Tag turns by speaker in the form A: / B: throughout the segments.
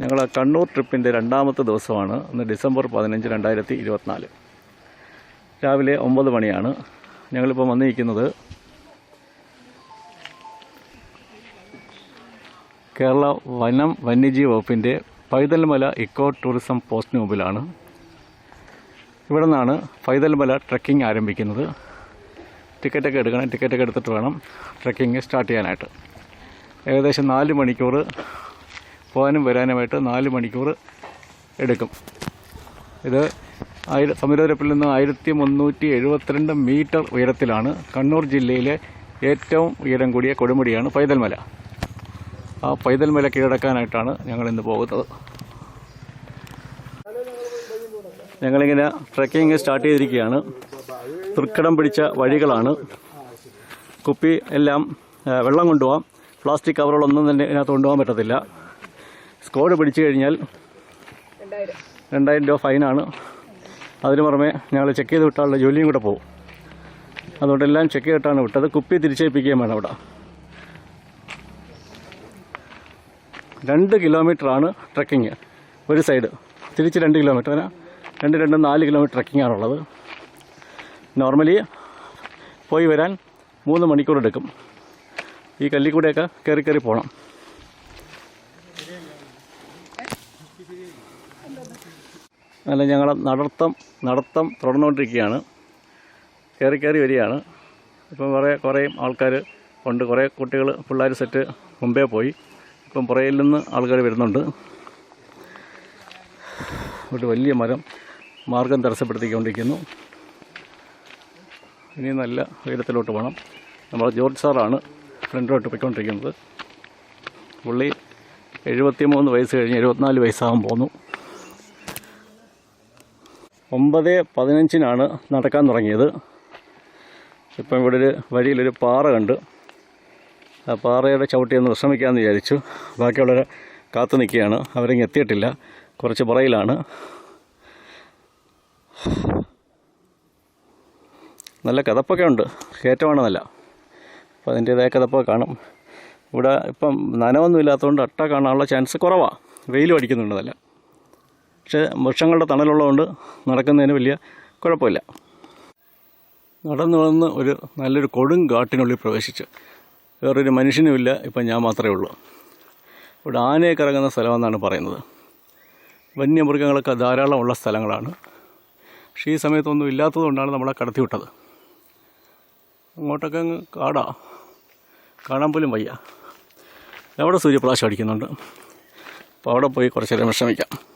A: ഞങ്ങൾ കണ്ണൂർ ട്രിപ്പിന്റെ രണ്ടാമത്തെ ദിവസമാണ്. ഇന്ന് ഡിസംബർ പതിനഞ്ച് രണ്ടായിരത്തി ഇരുപത്തിനാല്. രാവിലെ ഒമ്പത് മണിയാണ് ഞങ്ങളിപ്പോൾ വന്നിരിക്കുന്നത്. കേരള വനം വന്യജീവി വകുപ്പിന്റെ പൈതൽമല ഇക്കോ ടൂറിസം പോസ്റ്റിന് മുമ്പിലാണ്. ഇവിടെ നിന്നാണ് പൈതൽമല ട്രക്കിംഗ് ആരംഭിക്കുന്നത്. ടിക്കറ്റൊക്കെ എടുക്കണം ടിക്കറ്റൊക്കെ എടുത്തിട്ട് വേണം ട്രക്കിംഗ് സ്റ്റാർട്ട് ചെയ്യാനായിട്ട്. ഏകദേശം നാല് മണിക്കൂർ പോകാനും വരാനുമായിട്ട് നാല് മണിക്കൂർ എടുക്കും. ഇത് ആയിര സമുദ്രനിരപ്പിൽ നിന്ന് ആയിരത്തി മുന്നൂറ്റി എഴുപത്തിരണ്ട് മീറ്റർ ഉയരത്തിലാണ് കണ്ണൂർ ജില്ലയിലെ ഏറ്റവും ഉയരം കൂടിയ കൊടുമുടിയാണ് പൈതൽമല. ആ പൈതൽമല കീഴടക്കാനായിട്ടാണ് ഞങ്ങൾ ഇന്ന് പോകുന്നത്. ഞങ്ങളിങ്ങനെ ട്രക്കിംഗ് സ്റ്റാർട്ട് ചെയ്തിരിക്കുകയാണ്. തൃക്കടം പിടിച്ച വഴികളാണ്. കുപ്പി എല്ലാം വെള്ളം കൊണ്ടുപോകാം പ്ലാസ്റ്റിക് കവറുകളൊന്നും തന്നെ ഇതിനകത്ത് കൊണ്ടുപോകാൻ പറ്റത്തില്ല. സ്കോഡ് പിടിച്ചു കഴിഞ്ഞാൽ രണ്ടായിരം രൂപ ഫൈനാണ്. അതിന് പുറമെ ഞങ്ങൾ ചെക്ക് ചെയ്ത് വിട്ടാലുള്ള ജോലിയും കൂടെ പോകും. അതുകൊണ്ട് എല്ലാം ചെക്ക് ചെയ്തിട്ടാണ് വിട്ടത്. കുപ്പി തിരിച്ചേൽപ്പിക്കുകയും വേണം അവിടെ. രണ്ട് കിലോമീറ്ററാണ് ട്രക്കിങ് ഒരു സൈഡ് തിരിച്ച് രണ്ട് കിലോമീറ്റർ അങ്ങനെ രണ്ട് രണ്ട് നാല് കിലോമീറ്റർ ട്രക്കിംഗ് ആണുള്ളത് നോർമലി പോയി വരാൻ മൂന്ന് മണിക്കൂർ എടുക്കും. ഈ കല്ലിൽ കൂടെയൊക്കെ കയറി കയറി പോകണം. അല്ല ഞങ്ങൾ നടത്തം നടത്തം തുടർന്നുകൊണ്ടിരിക്കുകയാണ്. കയറി കയറി വരികയാണ്. ഇപ്പം കുറേ കുറേ ആൾക്കാർ ഉണ്ട്. കുറേ കുട്ടികൾ പിള്ളേർ സെറ്റ് മുമ്പേ പോയി. ഇപ്പം പുറയിൽ നിന്ന് ആൾക്കാർ വരുന്നുണ്ട്. ഒരു വലിയ മരം മാർഗം തടസ്സപ്പെടുത്തിക്കൊണ്ടിരിക്കുന്നു. ഇനി നല്ല ഉയരത്തിലോട്ട് പോകണം നമ്മൾ ജോർജ് സാറാണ് ഫ്രണ്ടിലോട്ട് പോയിക്കൊണ്ടിരിക്കുന്നത്. പുള്ളി എഴുപത്തി മൂന്ന് വയസ്സ് കഴിഞ്ഞ് എഴുപത്തിനാല് വയസ്സാകാൻ പോന്നു ഒമ്പത് പതിനഞ്ചിനാണ് നടക്കാൻ തുടങ്ങിയത്. ഇപ്പം ഇവിടെ ഒരു വഴിയിലൊരു പാറ കണ്ട് ആ പാറയുടെ ചവിട്ടി ഒന്ന് വിശ്രമിക്കാമെന്ന് വിചാരിച്ചു. ബാക്കിയുള്ളവരെ കാത്തു നിൽക്കുകയാണ്. അവരിങ്ങ് എത്തിയിട്ടില്ല. കുറച്ച് പുറയിലാണ്. നല്ല കഥപ്പൊക്കെ ഉണ്ട്. കയറ്റമാണ് നല്ല അപ്പോൾ അതിന്റേതായ കഥപ്പൊക്കെ കാണും. ഇവിടെ ഇപ്പം നനവൊന്നും ഇല്ലാത്തതുകൊണ്ട് അട്ട കാണാനുള്ള ചാൻസ് കുറവാണ് വെയിൽ അടിക്കുന്നുണ്ട് നല്ല. പക്ഷേ വൃക്ഷങ്ങളുടെ തണലുള്ളതുകൊണ്ട് നടക്കുന്നതിന് വലിയ കുഴപ്പമില്ല. നടന്നു വന്ന് ഒരു നല്ലൊരു കൊടും കാട്ടിനുള്ളിൽ പ്രവേശിച്ച് വേറൊരു മനുഷ്യനുമില്ല ഇപ്പം ഞാൻ മാത്രമേ ഉള്ളൂ. ഇവിടെ ആനയൊക്കെ ഇറങ്ങുന്ന സ്ഥലമെന്നാണ് പറയുന്നത്. വന്യമൃഗങ്ങളൊക്കെ ധാരാളമുള്ള സ്ഥലങ്ങളാണ്. പക്ഷേ ഈ സമയത്തൊന്നും ഇല്ലാത്തതുകൊണ്ടാണ് നമ്മളെ കടത്തി വിട്ടത് അങ്ങോട്ടൊക്കെ അങ്ങ് കാടാ. കാണാൻ പോലും വയ്യ. അവിടെ സൂര്യപ്രകാശം അടിക്കുന്നുണ്ട്. അപ്പോൾ അവിടെ പോയി കുറച്ച് നേരം വിശ്രമിക്കാം.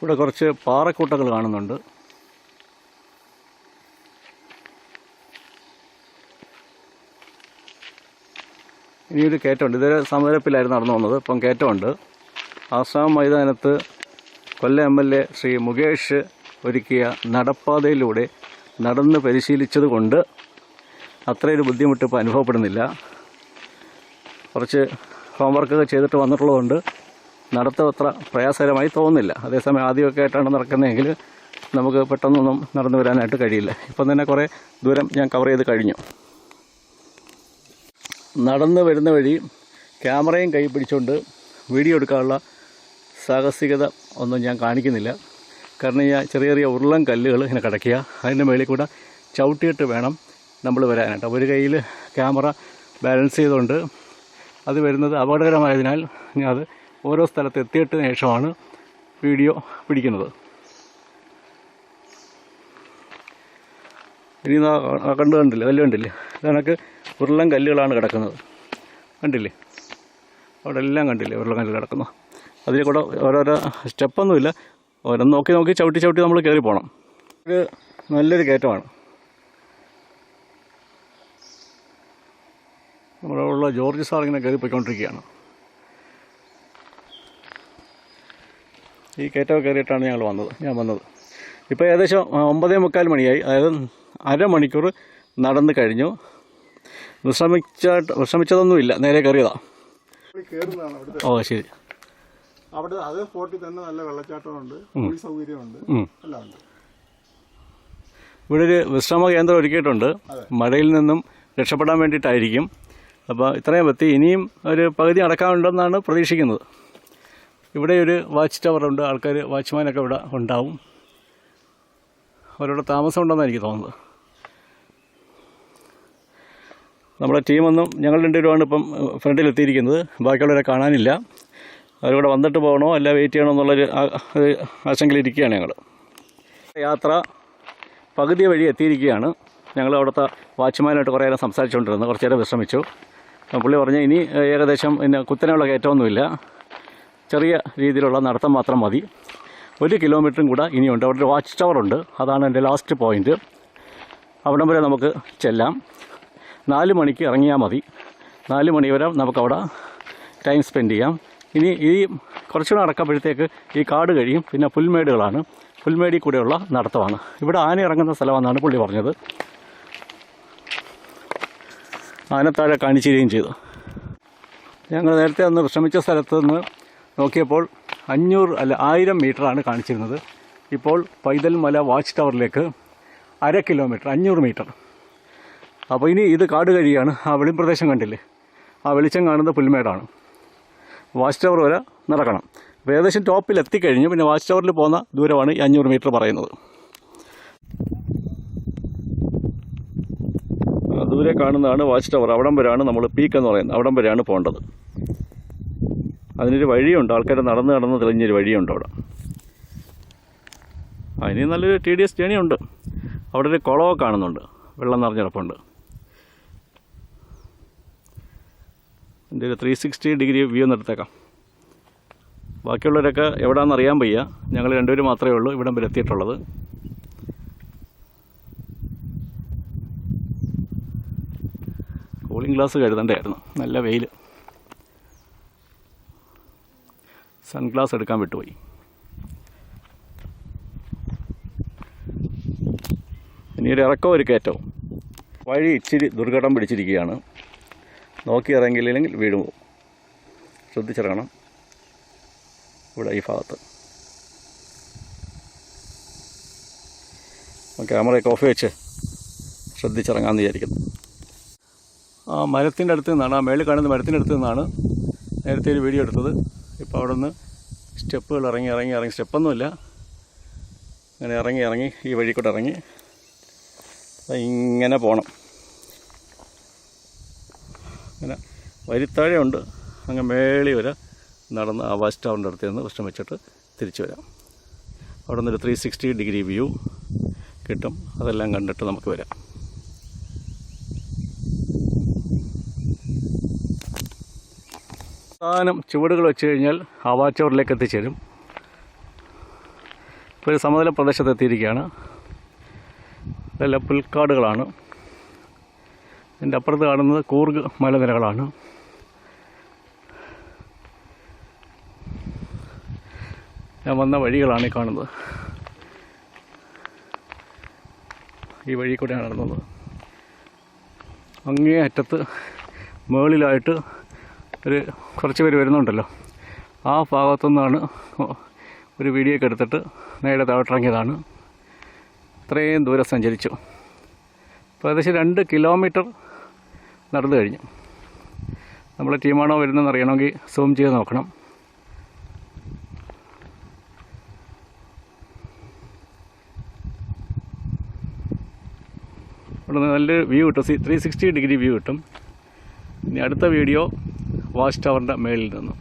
A: ഇവിടെ കുറച്ച് പാറക്കൂട്ടങ്ങൾ കാണുന്നുണ്ട്. ഇനിയൊരു കയറ്റമുണ്ട്. ഇതൊരു സമരപ്പിലായിരുന്നു നടന്നു വന്നത്. ഇപ്പം കയറ്റമുണ്ട്. ആസാം മൈതാനത്ത് Kollam M L A Shri Mukesh ഒരുക്കിയ നടപ്പാതയിലൂടെ നടന്ന് പരിശീലിച്ചത് കൊണ്ട് അത്രയൊരു ബുദ്ധിമുട്ട് ഇപ്പോൾ അനുഭവപ്പെടുന്നില്ല. കുറച്ച് ഹോംവർക്കൊക്കെ ചെയ്തിട്ട് വന്നിട്ടുള്ളതുകൊണ്ട് നടത്തം അത്ര പ്രയാസകരമായി തോന്നുന്നില്ല. അതേസമയം ആദ്യമൊക്കെ ആയിട്ടാണ് നടക്കുന്നതെങ്കിൽ നമുക്ക് പെട്ടെന്നൊന്നും നടന്നു വരാനായിട്ട് കഴിയില്ല. ഇപ്പം തന്നെ കുറേ ദൂരം ഞാൻ കവർ ചെയ്ത് കഴിഞ്ഞു. നടന്നു വരുന്ന വഴി ക്യാമറയും കൈ പിടിച്ചുകൊണ്ട് വീഡിയോ എടുക്കാനുള്ള സാഹസികത ഒന്നും ഞാൻ കാണിക്കുന്നില്ല. കാരണം ഈ ചെറിയ ചെറിയ ഉരുളൻ കല്ലുകൾ ഇങ്ങനെ കിടക്കുക അതിന്റെ മേളിൽ കൂടെ ചവിട്ടിയിട്ട് വേണം നമ്മൾ വരാനായിട്ട്. ഒരു കയ്യിൽ ക്യാമറ ബാലൻസ് ചെയ്തുകൊണ്ട് അത് വരുന്നത് അപകടകരമായതിനാൽ ഞാൻ അത് ഓരോ സ്ഥലത്ത് എത്തിയിട്ടതിന് ശേഷമാണ് വീഡിയോ പിടിക്കുന്നത്. ഇനി കണ്ടു കണ്ടില്ലേ? കല്ല് കണ്ടില്ലേ? ഇതണക്ക് ഉരുളൻ കല്ലുകളാണ് കിടക്കുന്നത്. കണ്ടില്ലേ? അവിടെ എല്ലാം കണ്ടില്ലേ ഉരുളൻ കല്ല് കിടക്കുന്നു. അതിൽ കൂടെ ഓരോരോ സ്റ്റെപ്പൊന്നുമില്ല. ഓരോന്ന് നോക്കി നോക്കി ചവിട്ടി ചവിട്ടി നമ്മൾ കയറി പോകണം ഇത് നല്ലൊരു കയറ്റമാണ്. നമ്മുടെ ഉള്ള ജോർജ് സാർ ഇങ്ങനെ കയറി പോയിക്കൊണ്ടിരിക്കുകയാണ് ഈ കയറ്റം കയറിയിട്ടാണ് ഞങ്ങൾ വന്നത്. ഞാൻ വന്നത്. ഇപ്പോൾ ഏകദേശം ഒമ്പതേ മുക്കാൽ മണിയായി. അതായത് അരമണിക്കൂർ നടന്ന് കഴിഞ്ഞു. വിശ്രമിച്ച വിശ്രമിച്ചതൊന്നുമില്ല. നേരെ കയറിയതാ.
B: കയറുന്നതാണ് അവിടുത്തെ
A: ഓ ശരി.
B: അവിടെ അതേ സ്പോട്ടിൽ തന്നെ നല്ല വെള്ളച്ചാട്ടമുണ്ട്. കുളി സൗകര്യമുണ്ട്.
A: ഉം.
B: എല്ലാം ഉണ്ട്.
A: ഇവിടെ ഒരു വിശ്രമ കേന്ദ്രം ഒരുക്കിയിട്ടുണ്ട്. മഴയിൽ നിന്നും രക്ഷപ്പെടാൻ വേണ്ടിയിട്ടായിരിക്കും. അപ്പോൾ ഇത്രയും പറ്റി ഇനിയും ഒരു പകുതി അടക്കാനുണ്ടെന്നാണ് പ്രതീക്ഷിക്കുന്നത്. ഇവിടെ ഒരു വാച്ച് ടവർ ഉണ്ട്. ആൾക്കാർ വാച്ച്മാനൊക്കെ ഇവിടെ ഉണ്ടാവും. അവരോട് താമസം ഉണ്ടെന്നാണ് എനിക്ക് തോന്നുന്നത്. നമ്മുടെ ടീമൊന്നും ഞങ്ങൾ രണ്ടുപേരുമാണ് ഇപ്പം ഫ്രണ്ടിൽ എത്തിയിരിക്കുന്നത്. ബാക്കിയുള്ളവരെ കാണാനില്ല. അവരിവിടെ വന്നിട്ട് പോകണോ അല്ല വെയിറ്റ് ചെയ്യണോ എന്നുള്ളൊരു ആശങ്കയിലിരിക്കുകയാണ് ഞങ്ങൾ. യാത്ര പകുതി വഴി എത്തിയിരിക്കുകയാണ്. ഞങ്ങൾ അവിടുത്തെ വാച്ച്മാനായിട്ട് കുറേ നേരം സംസാരിച്ചുകൊണ്ടിരുന്നു. കുറച്ച് നേരം വിശ്രമിച്ചു. പുള്ളി പറഞ്ഞു ഇനി ഏകദേശം പിന്നെ കുത്തനെയുള്ള കയറ്റമൊന്നുമില്ല. ചെറിയ രീതിയിലുള്ള നടത്തം മാത്രം മതി. ഒരു കിലോമീറ്ററും കൂടെ ഇനിയുണ്ട്. അവിടെ ഒരു വാച്ച് ടവർ ഉണ്ട്. അതാണ് എന്റെ ലാസ്റ്റ് പോയിന്റ് അവിടം വരെ നമുക്ക് ചെല്ലാം. നാല് മണിക്ക് ഇറങ്ങിയാൽ മതി. നാല് മണി വരെ നമുക്കവിടെ ടൈം സ്പെൻഡ് ചെയ്യാം. ഇനി ഈ കുറച്ചുകൂടെ നടക്കുമ്പോഴത്തേക്ക് ഈ കാട് കഴിയും. പിന്നെ പുൽമേടുകളാണ്. പുൽമേടിൽ കൂടെയുള്ള നടത്തമാണ്. ഇവിടെ ആന ഇറങ്ങുന്ന സ്ഥലമാണെന്നാണ് പുള്ളി പറഞ്ഞത്. ആനത്താഴെ കാണിച്ചിരിക്കുകയും ചെയ്തു. ഞങ്ങൾ നേരത്തെ ഒന്ന് വിശ്രമിച്ച സ്ഥലത്ത് നിന്ന് നോക്കിയപ്പോൾ അഞ്ഞൂറ് അല്ല ആയിരം മീറ്ററാണ് കാണിച്ചിരുന്നത്. ഇപ്പോൾ പൈതൽ മല വാച്ച് ടവറിലേക്ക് അര കിലോമീറ്റർ അഞ്ഞൂറ് മീറ്റർ. അപ്പോൾ ഇനി ഇത് കാട് കഴിയാണ്. ആ വെളിപ്രദേശം കണ്ടില്ലേ? ആ വെളിച്ചം കാണുന്നത് പുൽമേടാണ്. വാച്ച് ടവർ വരെ നടക്കണം. അപ്പോൾ ഏകദേശം ടോപ്പിൽ എത്തിക്കഴിഞ്ഞു. പിന്നെ വാച്ച് ടവറിൽ പോകുന്ന ദൂരമാണ് ഈ അഞ്ഞൂറ് മീറ്റർ പറയുന്നത്. ദൂരെ കാണുന്നതാണ് വാച്ച് ടവർ. അവിടം വരെയാണ് നമ്മൾ പീക്ക് എന്ന് പറയുന്നത്. അവിടം വരെയാണ് പോകേണ്ടത്. അതിനൊരു വഴിയുണ്ട്. ആൾക്കാർ നടന്ന് നടന്ന് തെളിഞ്ഞൊരു വഴിയുണ്ട് അവിടെ. അതിന് നല്ലൊരു ടി ഡി എസ് ജേണി ഉണ്ട്. അവിടെ ഒരു കുളമൊക്കെ കാണുന്നുണ്ട്. വെള്ളം നിറഞ്ഞിടപ്പുണ്ട് എന്റെ ഒരു ത്രീ സിക്സ്റ്റി ഡിഗ്രി വ്യൂ ഒന്ന് എടുത്തേക്കാം. ബാക്കിയുള്ളവരൊക്കെ എവിടെയാണെന്ന് അറിയാൻ വയ്യ. ഞങ്ങൾ രണ്ടുപേരും മാത്രമേ ഉള്ളൂ. ഇവിടം വരെ എത്തിയിട്ടുള്ളത്. കൂളിംഗ് ഗ്ലാസ് കരുതണ്ടായിരുന്നു നല്ല വെയിൽ സൺഗ്ലാസ് എടുക്കാൻ വിട്ടുപോയി. ഇനി ഒരു ഇറക്കവും ഒരു കയറ്റവും. വഴി ഇച്ചിരി ദുർഘടം പിടിച്ചിരിക്കുകയാണ്. നോക്കി ഇറങ്ങിയില്ലെങ്കിൽ വീട് പോകും. ശ്രദ്ധിച്ചിറങ്ങണം. ഇവിടെ ഈ ഭാഗത്ത്. ക്യാമറയൊക്കെ ഓഫ് വെച്ച് ശ്രദ്ധിച്ചിറങ്ങാമെന്ന് വിചാരിക്കുന്നു. ആ മരത്തിന്റെ അടുത്ത് നിന്നാണ് ആ മേളിൽ കാണുന്ന മരത്തിന്റെ അടുത്ത് നിന്നാണ് നേരത്തെ ഒരു വീഡിയോ എടുത്തത്. ഇപ്പോൾ അവിടെ നിന്ന് സ്റ്റെപ്പുകൾ ഇറങ്ങി ഇറങ്ങി ഇറങ്ങി. സ്റ്റെപ്പൊന്നുമില്ല. അങ്ങനെ ഇറങ്ങി ഇറങ്ങി ഈ വഴി കൂടെ ഇറങ്ങി. ഇങ്ങനെ പോകണം അങ്ങനെ വരിത്താഴെയുണ്ട്. അങ്ങ് മേളി വരെ നടന്ന് ആ വാച്ച് ടവറിന്റെ അടുത്ത് നിന്ന് വിശ്രമിച്ചിട്ട് തിരിച്ചു വരാം. അവിടെ നിന്നൊരു ത്രീ സിക്സ്റ്റി ഡിഗ്രി വ്യൂ കിട്ടും. അതെല്ലാം കണ്ടിട്ട് നമുക്ക് വരാം. അവസാനം ചുവടുകൾ വെച്ച് കഴിഞ്ഞാൽ ആവാച്ചോറിലേക്ക് വാച്ച് എത്തിച്ചേരും. ഇപ്പോൾ ഒരു സമതല പ്രദേശത്ത് എത്തിയിരിക്കുകയാണ്. ഇതെല്ലാം പുൽക്കാടുകളാണ്. എന്റെ അപ്പുറത്ത് കാണുന്നത് കൂർഗ് മലനിരകളാണ്. ഞാൻ വന്ന വഴികളാണ് ഈ കാണുന്നത്. ഈ വഴി കൂടെയാണ് നടന്നത്. അങ്ങേ അറ്റത്ത് മുകളിലായിട്ട് ഒരു കുറച്ച് പേര് വരുന്നുണ്ടല്ലോ. ആ ഭാഗത്തു നിന്നാണ് ഒരു വീഡിയോ ഒക്കെ എടുത്തിട്ട് നേരെ താഴോട്ടിറങ്ങിയതാണ്. ഇത്രയും ദൂരം സഞ്ചരിച്ചു. ഏകദേശം രണ്ട് കിലോമീറ്റർ നടന്നു കഴിഞ്ഞു. നമ്മളെ ടീമാണോ വരുന്നതെന്ന് അറിയണമെങ്കിൽ സൂം ചെയ്ത് നോക്കണം. ഇവിടെ നല്ല വ്യൂ കിട്ടും. ത്രീ സിക്സ്റ്റി ഡിഗ്രി വ്യൂ കിട്ടും. ഇനി അടുത്ത വീഡിയോ വാച്ച് ടവറിന്റെ മേളിൽ നിന്നും.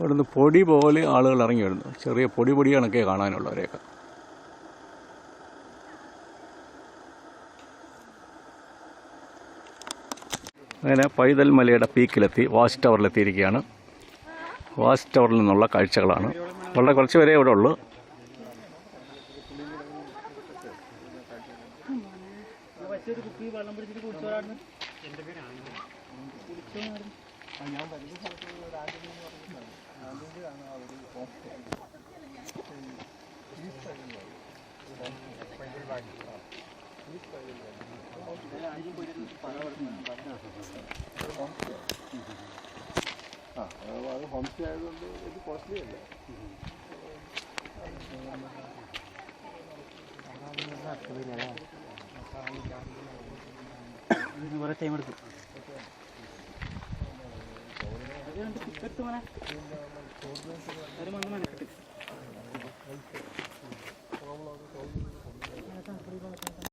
A: ഇവിടുന്ന് പൊടി പോലെ ആളുകൾ ഇറങ്ങി വരുന്നു. ചെറിയ പൊടി പൊടി കണക്കേ കാണാനുള്ളവരെയൊക്കെ അങ്ങനെ പൈതൽ മലയുടെ പീക്കിലെത്തി വാച്ച് ടവറിലെത്തിയിരിക്കുകയാണ്. വാച്ച് ടവറിൽ നിന്നുള്ള കാഴ്ചകളാണ്. വളരെ കുറച്ച് പേരെ ഇവിടെ ഉള്ളൂ.
B: ആ അത് ഹോം സ്റ്റേ ആയതുകൊണ്ട് ഇത് കോസ്റ്റ്ലി അല്ല
C: കുറേ ടൈം എടുക്കും ഒരു മണ്ണ് മനക്കെട്ട്